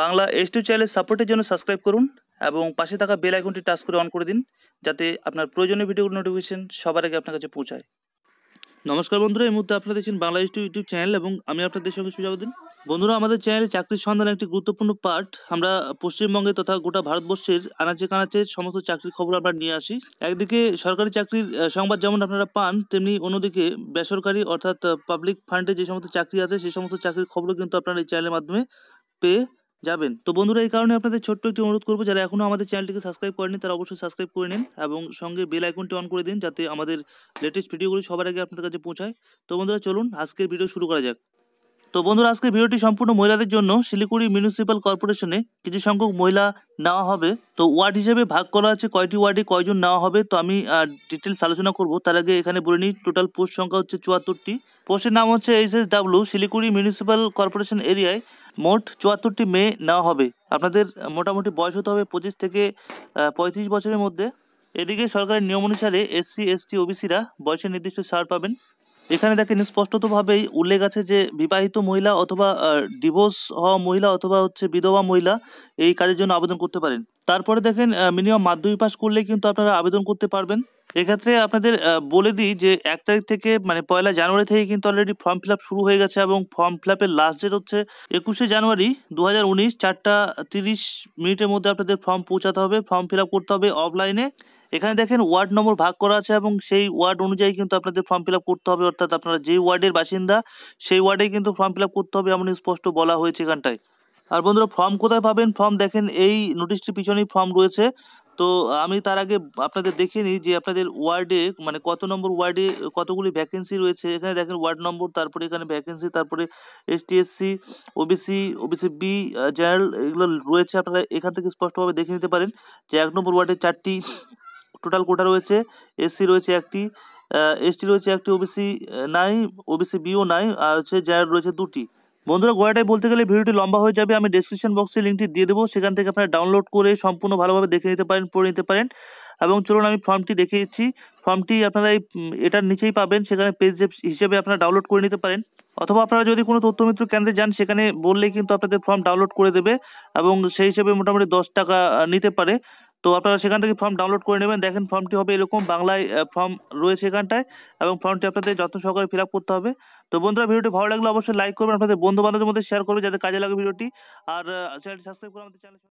Bangla S two চ্যানেলের সাপোর্টের জন্য সাবস্ক্রাইব করুন এবং পাশে থাকা বেল আইকনটি টাচ করে অন করে দিন, যাতে আপনার প্রয়োজনীয় ভিডিওগুলোর নোটিফিকেশন সবার আগে আপনার কাছে পৌঁছায়। নমস্কার বন্ধুরা, এই মুহূর্তে আপনারা দেখছেন Bangla S two YouTube channel এবং আমি আপনাদের সঙ্গে সুজাউদ্দিন। বন্ধুরা, আমাদের চ্যানেলে চাকরির সন্ধান একটি গুরুত্বপূর্ণ পার্ট আমরা পশ্চিমবঙ্গে তথা গোটা ভারতবর্ষের আনাচে কানাচে সমস্ত চাকরির খবর আমরা নিয়ে আসি। একদিকে সরকারি চাকরির সংবাদ যেমন আপনারা পান, তেমনি অন্যদিকে বেসরকারি অর্থাৎ পাবলিক ফান্ডে যে সমস্ত চাকরি আছে সেই সমস্ত চাকরির খবরও কিন্তু আপনারা এই চ্যানেলের মাধ্যমে পেয়ে যাবেন। তো বন্ধুরা, এই কারণে আপনাদের ছোট্ট একটি অনুরোধ করব, যারা এখনও আমাদের চ্যানেলটিকে সাবস্ক্রাইব করেনি তারা অবশ্যই সাবস্ক্রাইব করে নিন এবং সঙ্গে বেল আইকনটি অন করে দিন, যাতে আমাদের লেটেস্ট ভিডিওগুলি সবার আগে আপনাদের কাছে পৌঁছায়। তো বন্ধুরা, চলুন আজকের ভিডিও শুরু করা যাক। তো বন্ধুরা, আজকের ভিডিওটি সম্পূর্ণ মহিলাদের জন্য। শিলিগুড়ি মিউনিসিপ্যাল কর্পোরেশনে কিছু সংখ্যক মহিলা নেওয়া হবে। তো ওয়ার্ড হিসেবে ভাগ করা আছে, কয়টি ওয়ার্ডে কয়জন নেওয়া হবে, তো আমি ডিটেলস আলোচনা করব। তার আগে এখানে বলে নিই টোটাল পোস্ট সংখ্যা হচ্ছে চুয়াত্তরটি। পোস্টের নাম হচ্ছে H S W Siliguri municipal corporation এরিয়ায় মোট চুয়াত্তরটি মেয়ে নেওয়া হবে। আপনাদের মোটামুটি বয়স হতে হবে পঁচিশ থেকে পঁয়ত্রিশ বছরের মধ্যে। এদিকে সরকারের নিয়ম অনুসারে এসসি এসটি ওবিসিরা বয়সের নির্দিষ্ট ছাড় পাবেন। এখানে দেখেন স্পষ্টতভাবেই উল্লেখ আছে যে বিবাহিত মহিলা অথবা ডিভোর্স হওয়া মহিলা অথবা হচ্ছে বিধবা মহিলা এই কাজের জন্য আবেদন করতে পারেন। তারপরে দেখেন মিনিমাম মাধ্যমিক পাস করলে কিন্তু আপনারা আবেদন করতে পারবেন। এক্ষেত্রে আপনাদের বলে দিই যে এক তারিখ থেকে মানে পয়লা জানুয়ারি থেকে কিন্তু অলরেডি ফর্ম ফিল শুরু হয়ে গেছে এবং ফর্ম ফিল আপের লাস্ট ডেট হচ্ছে একুশে জানুয়ারি দু হাজার উনিশ চারটা তিরিশ মিনিটের মধ্যে আপনাদের ফর্ম পৌঁছাতে হবে ফর্ম ফিল করতে হবে অফলাইনে এখানে দেখেন ওয়ার্ড নম্বর ভাগ করা আছে এবং সেই ওয়ার্ড অনুযায়ী কিন্তু আপনাদের ফর্ম ফিল করতে হবে, অর্থাৎ আপনারা যেই ওয়ার্ডের বাসিন্দা, সেই ওয়ার্ডেই কিন্তু ফর্ম ফিল করতে হবে এমন স্পষ্ট বলা হয়েছে এখানটায়। আর বন্ধুরা ফর্ম কোথায় পাবেন? ফর্ম দেখেন, এই নোটিশটির পিছনেই ফর্ম রয়েছে। তো আমি তার আগে আপনাদের দেখে নিই যে আপনাদের ওয়ার্ডে মানে কত নম্বর ওয়ার্ডে কতগুলি ভ্যাকেন্সি রয়েছে। এখানে দেখেন ওয়ার্ড নম্বর তারপরে এখানে ভ্যাকেন্সি তারপরে S T SC OBC OBC B general এগুলো রয়েছে। আপনারা এখান থেকে স্পষ্টভাবে দেখে নিতে পারেন যে এক নম্বর ওয়ার্ডে চারটি টোটাল কোটা রয়েছে। এসসি রয়েছে একটি এসটি রয়েছে একটি ওবিসি নাই ওবিসি বিও নাই, আর হচ্ছে জেনারেল রয়েছে দুটি। বন্ধুরা গোড়াটাই বলতে গেলে ভিডিওটি লম্বা হয়ে যাবে। আমি ডেসক্রিপশন বক্সে লিঙ্কটি দিয়ে দেবো। সেখান থেকে আপনারা ডাউনলোড করে সম্পূর্ণ ভালোভাবে দেখে নিতে পারেন, পড়ে নিতে পারেন। এবং চলুন, আমি ফর্মটি দেখে দিচ্ছি। ফর্মটি আপনারা এই এটার নিচেই পাবেন। সেখানে পেজ হিসেবে আপনারা ডাউনলোড করে নিতে পারেন। অথবা আপনারা যদি কোনো তথ্যমিত্র কেন্দ্রে যান, সেখানে বললেই কিন্তু আপনাদের ফর্ম ডাউনলোড করে দেবে। এবং সেই হিসেবে মোটামুটি দশ টাকা নিতে পারে। তো আপনারা সেখান থেকে ফর্ম ডাউনলোড করে নেবেন। দেখেন ফর্মটি হবে এরকম, বাংলায় ফর্ম রয়েছে এখানটায় এবং ফর্মটি আপনাদের যত্ন সহকারে ফিল করতে হবে। তো বন্ধুরা, ভিডিওটি ভালো লাগলে অবশ্যই লাইক করবেন, আপনাদের বন্ধু বান্ধবের মধ্যে শেয়ার করবেন যাতে কাজে লাগে ভিডিওটি। আর চ্যানেলটি সাবস্ক্রাইব করে আমাদের চ্যানেল